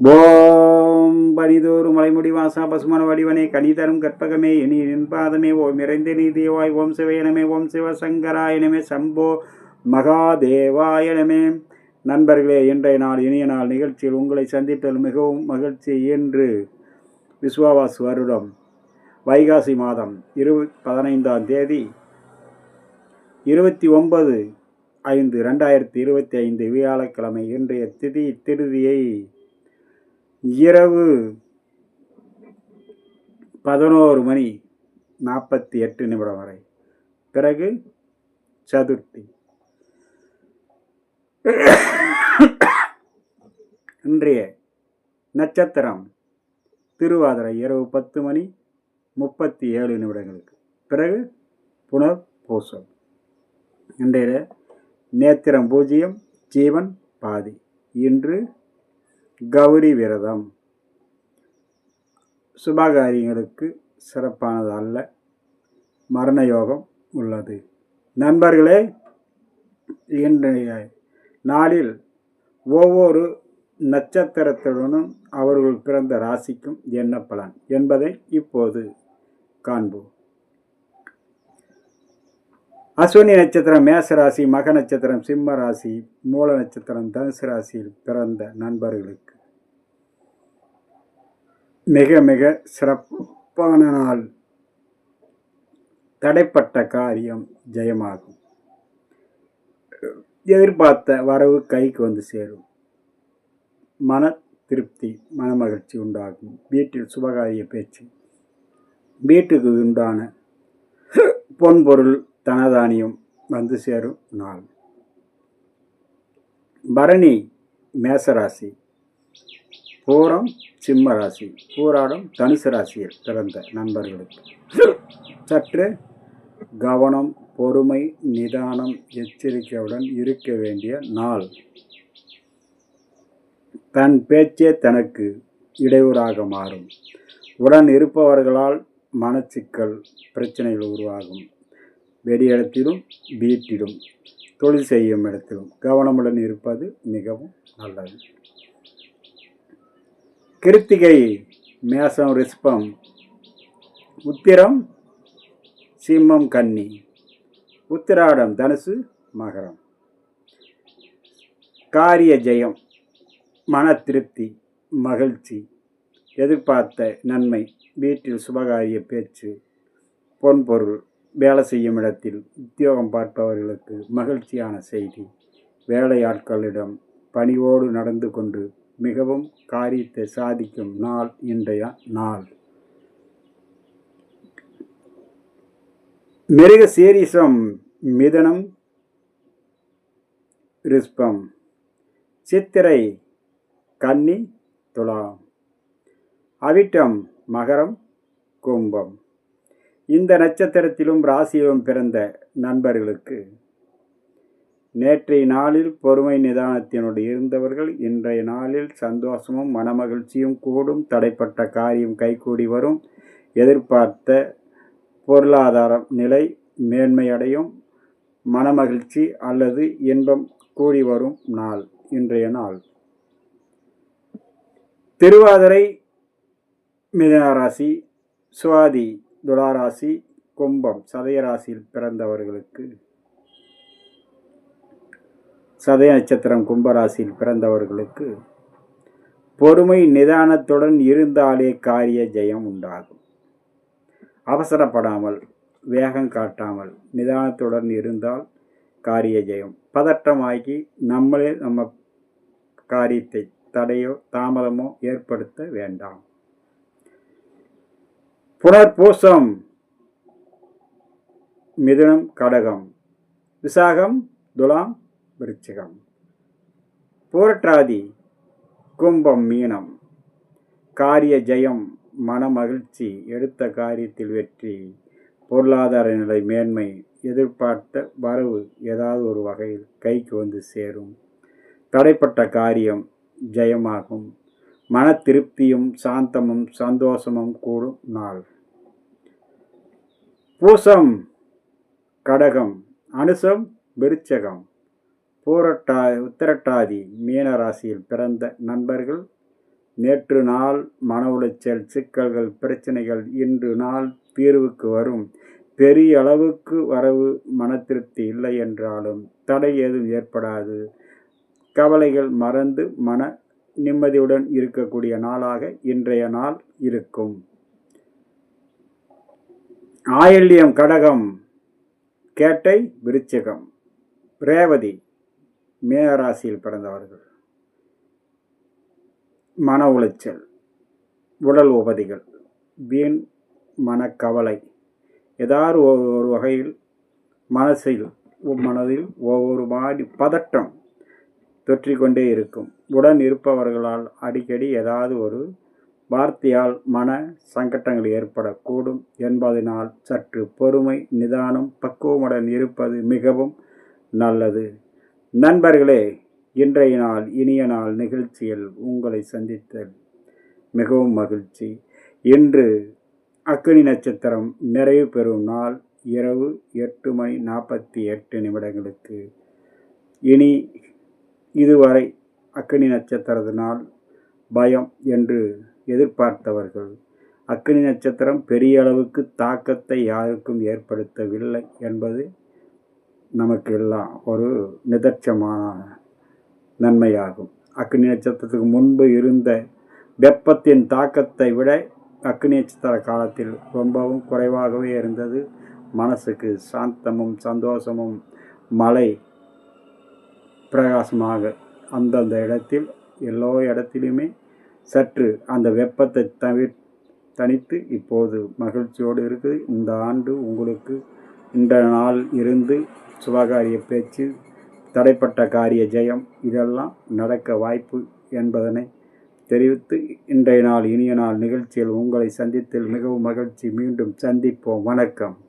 ஓம் பனிதோறு மலைமுடி வாசா பசுமன வடிவனே கனிதரும் கற்பகமே இனி நின்பாதமே ஓம் இறைந்த நீதியவாய் ஓம் சிவயனமே ஓம் சிவசங்கராயனமே சம்போ மகாதேவாயனமே நண்பர்களே இன்றைய நாள் இனிய நாள் நிகழ்ச்சியில் உங்களை சந்திப்பதில் மிகவும் மகிழ்ச்சி என்று விஸ்வாவாஸ் வருடம் வைகாசி மாதம் இரு பதினைந்தாம் தேதி இருபத்தி ஒன்பது ஐந்து ரெண்டாயிரத்தி இருபத்தி ஐந்து வியாழக்கிழமை இன்றைய திதி திருதியை இரவு பதினோரு மணி நாற்பத்தி எட்டு நிமிடம் வரை. பிறகு சதுர்த்தி. இன்றைய நட்சத்திரம் திருவாதிரை இரவு பத்து மணி முப்பத்தி ஏழு நிமிடங்களுக்கு. பிறகு புனர் பூசம் இன்றைய நேத்திரம் பூஜ்ஜியம் ஜீவன் பாதி. இன்று கௌரி விரதம். சுபகாரியங்களுக்கு சிறப்பானது அல்ல. மரண யோகம் உள்ளது. நண்பர்களே இன்றைய நாளில் ஒவ்வொரு நட்சத்திரத்துடனும் அவர்கள் பிறந்த ராசிக்கும் என்ன பலன் என்பதை இப்போது காண்போம். அஸ்வினி நட்சத்திரம் மேச ராசி மக நட்சத்திரம் சிம்ம ராசி மூல நட்சத்திரம் தனுசு ராசியில் பிறந்த நண்பர்களுக்கு மிக மிக சிறப்பான நாள். தடைப்பட்ட காரியம் ஜெயமாகும். எதிர்பார்த்த வரவு கைக்கு வந்து சேரும். மன திருப்தி மனமகிழ்ச்சி உண்டாகும். வீட்டில் சுபகாரிய பேச்சு வீட்டுக்கு உண்டான பொன்பொருள் தனதானியம் வந்து சேரும் நாள். பரணி மேசராசி. பூரம் சிம்ம ராசி பூராடம் தனுசு ராசியில் பிறந்த நண்பர்களுக்கு. சற்று கவனம் பொறுமை நிதானம் எச்சரிக்கையுடன் இருக்க வேண்டிய நாள். தன் பேச்சே தனக்கு இடையூறாக மாறும். உடன் இருப்பவர்களால் மனச்சிக்கல் பிரச்சனைகள் உருவாகும். வெடி இடத்திலும் வீட்டிலும் தொழில் செய்யும் இடத்திலும் கவனமுடன் இருப்பது மிகவும் நல்லது. கிருத்திகை மேசம் ரிஷ்பம் உத்திரம் சிம்மம் கன்னி உத்திராடம் தனுசு மகரம். காரிய ஜெயம் மன திருப்தி மகிழ்ச்சி எதிர்பார்த்த நன்மை வீட்டில் சுபகாரிய பேச்சு பொன்பொருள் வேலை செய்யும் இடத்தில் உத்தியோகம் பார்ப்பவர்களுக்கு மகிழ்ச்சியான செய்தி. வேலையாட்களிடம் பணிவோடு நடந்து கொண்டு மிகவும் காரியத்தை சாதிக்கும் நாள் இன்றைய நாள். மிருக சீரிசம் மிதனம் ரிஸ்பம் சித்திரை கன்னி துலாம் அவிட்டம் மகரம் கும்பம். இந்த நட்சத்திரத்திலும் ராசியிலும் பிறந்த நண்பர்களுக்கு நேற்றைய நாளில் பொறுமை நிதானத்தினோடு இருந்தவர்கள் இன்றைய நாளில் சந்தோஷமும் மனமகிழ்ச்சியும் கூடும் தடைப்பட்ட காரியம் கைகூடி வரும் எதிர்பார்த்த பொருளாதார நிலை மேன்மையடையும் மனமகிழ்ச்சி அல்லது இன்பம் கூடி வரும் நாள் இன்றைய நாள். திருவாதிரை மிதனராசி சுவாதி துளாராசி கும்பம் சதய ராசியில் பிறந்தவர்களுக்கு. சதய நட்சத்திரம் கும்பராசியில் பிறந்தவர்களுக்கு பொறுமை நிதானத்துடன் இருந்தாலே காரிய ஜெயம் உண்டாகும். அவசரப்படாமல் வேகம் காட்டாமல் நிதானத்துடன் இருந்தால் காரிய ஜெயம். பதட்டமாகி நம்மளே நம்ம காரியத்தை தடையோ தாமதமோ ஏற்படுத்த வேண்டாம். புனர்பூசம். மிதுனம் கடகம். விசாகம் துலாம் விருச்சிகம். பூரட்டாதி கும்பம் மீனம். காரிய ஜெயம் மனமகிழ்ச்சி எடுத்த காரியத்தில் வெற்றி. பொருளாதார நிலை மேன்மை எதிர்பார்த்த வரவு ஏதாவது ஒரு வகையில் கைக்கு வந்து சேரும். தடைப்பட்ட காரியம் ஜெயமாகும். மன திருப்தியும் சாந்தமும் சந்தோஷமும் கூடும் நாள். பூசம் கடகம் அனுசம் விருச்சகம். பூரட்டா உத்திரட்டாதி மீனராசியில் பிறந்த நண்பர்கள் நேற்று நாள் மன உளைச்சல் சிக்கல்கள் பிரச்சனைகள் இன்று நாள் தீர்வுக்கு வரும். பெரிய அளவுக்கு வரவு மன திருப்தி இல்லை என்றாலும் தடை ஏதும் ஏற்படாது. கவலைகள் மறந்து மன நிம்மதியுடன் இருக்கக்கூடிய நாளாக இன்றைய நாள் இருக்கும். ஆயில்யம் கடகம் கேட்டை விருச்சிகம். ரேவதி மேராசியில் பிறந்தவர்கள். மன உளைச்சல் உடல் உபதிகள் வீண் மனக்கவலை. ஏதாவது ஒரு ஒரு வகையில் மனசில் மனதில் ஒவ்வொரு மாடி பதட்டம் தொற்றிக்கொண்டே இருக்கும். உடன் இருப்பவர்களால் அடிக்கடி ஏதாவது ஒரு வார்த்தையால் மன சங்கட்டங்கள் ஏற்படக்கூடும் என்பதனால் சற்று பொறுமை நிதானம் பக்குவமுடன் இருப்பது மிகவும் நல்லது. நண்பர்களே இன்றைய நாள் இனிய நாள் நிகழ்ச்சியில் உங்களை சந்தித்தல் மிகவும் மகிழ்ச்சி. இன்று அக்னி நட்சத்திரம் நிறைவு பெறும் நாள் இரவு எட்டு மணி நாற்பத்தி எட்டு நிமிடங்களுக்கு. இனி இதுவரை அக்னி நட்சத்திரத்தினால் பயம் என்று எதிர்பார்த்தவர்கள். அக்னி நட்சத்திரம் பெரிய அளவுக்கு தாக்கத்தை யாருக்கும் ஏற்படுத்தவில்லை என்பது நமக்கு எல்லாம் ஒரு நிதர்ச்சமான நன்மையாகும். அக்னி நட்சத்திரத்துக்கு முன்பு இருந்த வெப்பத்தின் தாக்கத்தை விட அக்னி நட்சத்திர காலத்தில் ரொம்பவும் குறைவாகவே இருந்தது. மனசுக்கு சாந்தமும் சந்தோஷமும் மலை பிரகாசமாக அந்தந்த இடத்தில் எல்லோ இடத்திலுமே சற்று அந்த வெப்பத்தை தவிர தனித்து இப்போது மகிழ்ச்சியோடு இருக்குது. இந்த ஆண்டு உங்களுக்கு இந்த நாள் இருந்து சுபகாரிய பேச்சு தடைப்பட்ட காரிய ஜெயம் இதெல்லாம் நடக்க வாய்ப்பு என்பதனை தெரிவித்து இன்றைய நாள் இனிய நாள் நிகழ்ச்சியில் உங்களை சந்தித்தில் மிகவும் மகிழ்ச்சி. மீண்டும் சந்திப்போம். வணக்கம்.